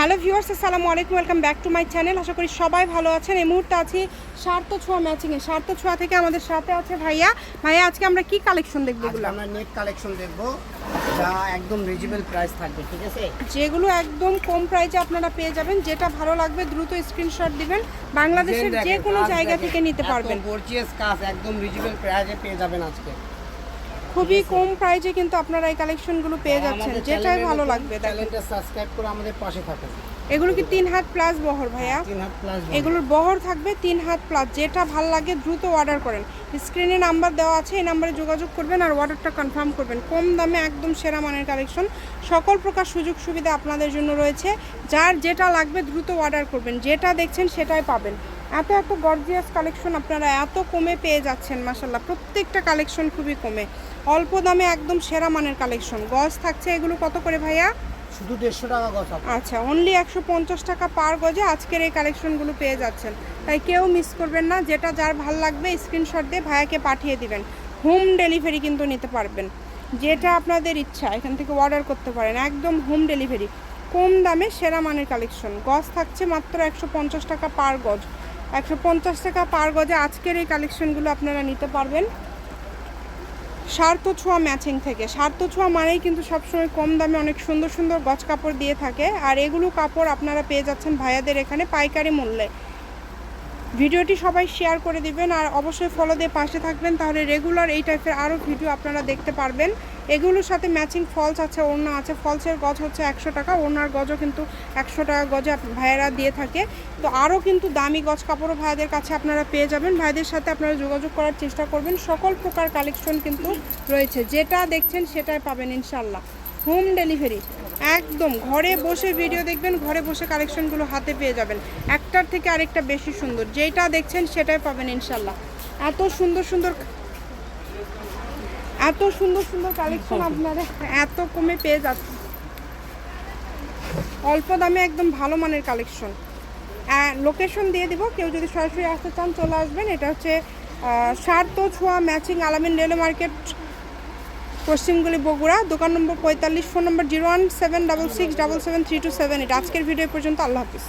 Hello viewers আসসালামু আলাইকুম welcome back to my channel. আশা করি সবাই ভালো আছেন। এই মুহূর্তে আছি সার্থ ছোঁয়া ম্যাচিংয়ে সার্থ ছোঁয়া থেকে আমাদের সাথে আছে ভাইয়া। ভাইয়া আজকে আমরা কি কালেকশন দেখব এগুলো? আমরা নেট কালেকশন দেখব যা একদম রিজনেবল প্রাইস থাকবে ঠিক আছে? যেগুলো একদম কম প্রাইসে আপনারা পেয়ে যাবেন যেটা ভালো লাগবে দ্রুত স্ক্রিনশট দিবেন। বাংলাদেশের যে কোনো জায়গা থেকে নিতে পারবেন। গর্জিয়াস কাজ একদম রিজনেবল প্রাইসে পেয়ে যাবেন আজকে। খুবই কম প্রাইজে কিন্তু আপনারা এই কালেকশনগুলো পেয়ে যাচ্ছেন যেটাই ভালো লাগবে চ্যানেলটা সাবস্ক্রাইব করে আমাদের পাশে থাকুন। এগুলো কি তিন হাত প্লাস বহর ভাইয়া? তিন হাত প্লাস এগুলোর বহর থাকবে তিন হাত প্লাস যেটা ভালো লাগে দ্রুত অর্ডার করেন। স্ক্রিনে নাম্বার দেওয়া আছে এই নাম্বারে যোগাযোগ করবেন আর অর্ডারটা কনফার্ম করবেন। কম দামে একদম সেরা মানের কালেকশন সকল প্রকার সুযোগ সুবিধা আপনাদের জন্য রয়েছে। যার যেটা লাগবে দ্রুত অর্ডার করবেন যেটা দেখছেন সেটাই পাবেন। এত এত গর্জিয়াস কালেকশন আপনারা এত কমে পেয়ে যাচ্ছেন মাসাল্লাহ প্রত্যেকটা কালেকশন খুবই কমে। অল্প দামে একদম সেরা মানের কালেকশন গজ থাকছে এগুলো কত করে ভাইয়া? শুধু দেড়শো টাকা কথা আচ্ছা অনলি একশো পঞ্চাশ টাকা পার গজে আজকের এই কালেকশনগুলো পেয়ে যাচ্ছেন। তাই কেউ মিস করবেন না যেটা যার ভালো লাগবে স্ক্রিনশট দিয়ে ভাইয়াকে পাঠিয়ে দিবেন। হোম ডেলিভারি কিন্তু নিতে পারবেন। যেটা আপনাদের ইচ্ছা এখান থেকে অর্ডার করতে পারেন। একদম হোম ডেলিভারি কম দামে সেরা মানের কালেকশন গজ থাকছে মাত্র একশো পঞ্চাশ টাকা পার গজ। একশো পঞ্চাশ টাকা পার গজে আজকের এই কালেকশনগুলো আপনারা নিতে পারবেন। স্বার্থ ছোঁয়া ম্যাচিং থেকে। স্বার্থ ছোঁয়া মানেই কিন্তু সবসময় কম দামে অনেক সুন্দর সুন্দর গজ কাপড় দিয়ে থাকে। আর এগুলো কাপড় আপনারা পেয়ে যাচ্ছেন ভাইয়াদের এখানে পাইকারি মূল্যে। ভিডিওটি সবাই শেয়ার করে দিবেন আর অবশ্যই ফলো দিয়ে পাশে থাকবেন, তাহলে রেগুলার এই টাইপের আরও ভিডিও আপনারা দেখতে পারবেন। এগুলোর সাথে ম্যাচিং ফলস আছে ওড়না আছে। ফলসের গজ হচ্ছে একশো টাকা ওড়নার গজও কিন্তু একশো টাকা গজে ভাইয়েরা দিয়ে থাকে। তো আরও কিন্তু দামি গজ কাপড়ও ভাইদের কাছে আপনারা পেয়ে যাবেন। ভাইদের সাথে আপনারা যোগাযোগ করার চেষ্টা করবেন। সকল প্রকার কালেকশন কিন্তু রয়েছে। যেটা দেখছেন সেটাই পাবেন ইনশাল্লাহ হোম ডেলিভারি। একদম, ঘরে বসে ভিডিও দেখবেন, ঘরে বসে কালেকশনগুলো হাতে পেয়ে যাবেন। একটার থেকে আরেকটা বেশি সুন্দর। যেটা দেখছেন সেটাই পাবেন ইনশাল্লাহ। এত সুন্দর সুন্দর এত সুন্দর সুন্দর কালেকশন আপনারা এত কমে পেয়ে যাচ্ছেন। অল্প দামে একদম ভালো মানের কালেকশন লোকেশন দিয়ে দিব। কেউ যদি সরাসরি আসতে চান, চলে আসবেন। এটা হচ্ছে সার্থ ছোঁয়া ম্যাচিং আলামিন রেল মার্কেট পশ্চিমগুলি বগুড়া, দোকান নম্বর পঁয়তাল্লিশ, ফোন নম্বর zero one seven double six double seven three two seven এটা আজকের ভিডিও পর্যন্ত আল্লাহ হাফিজ।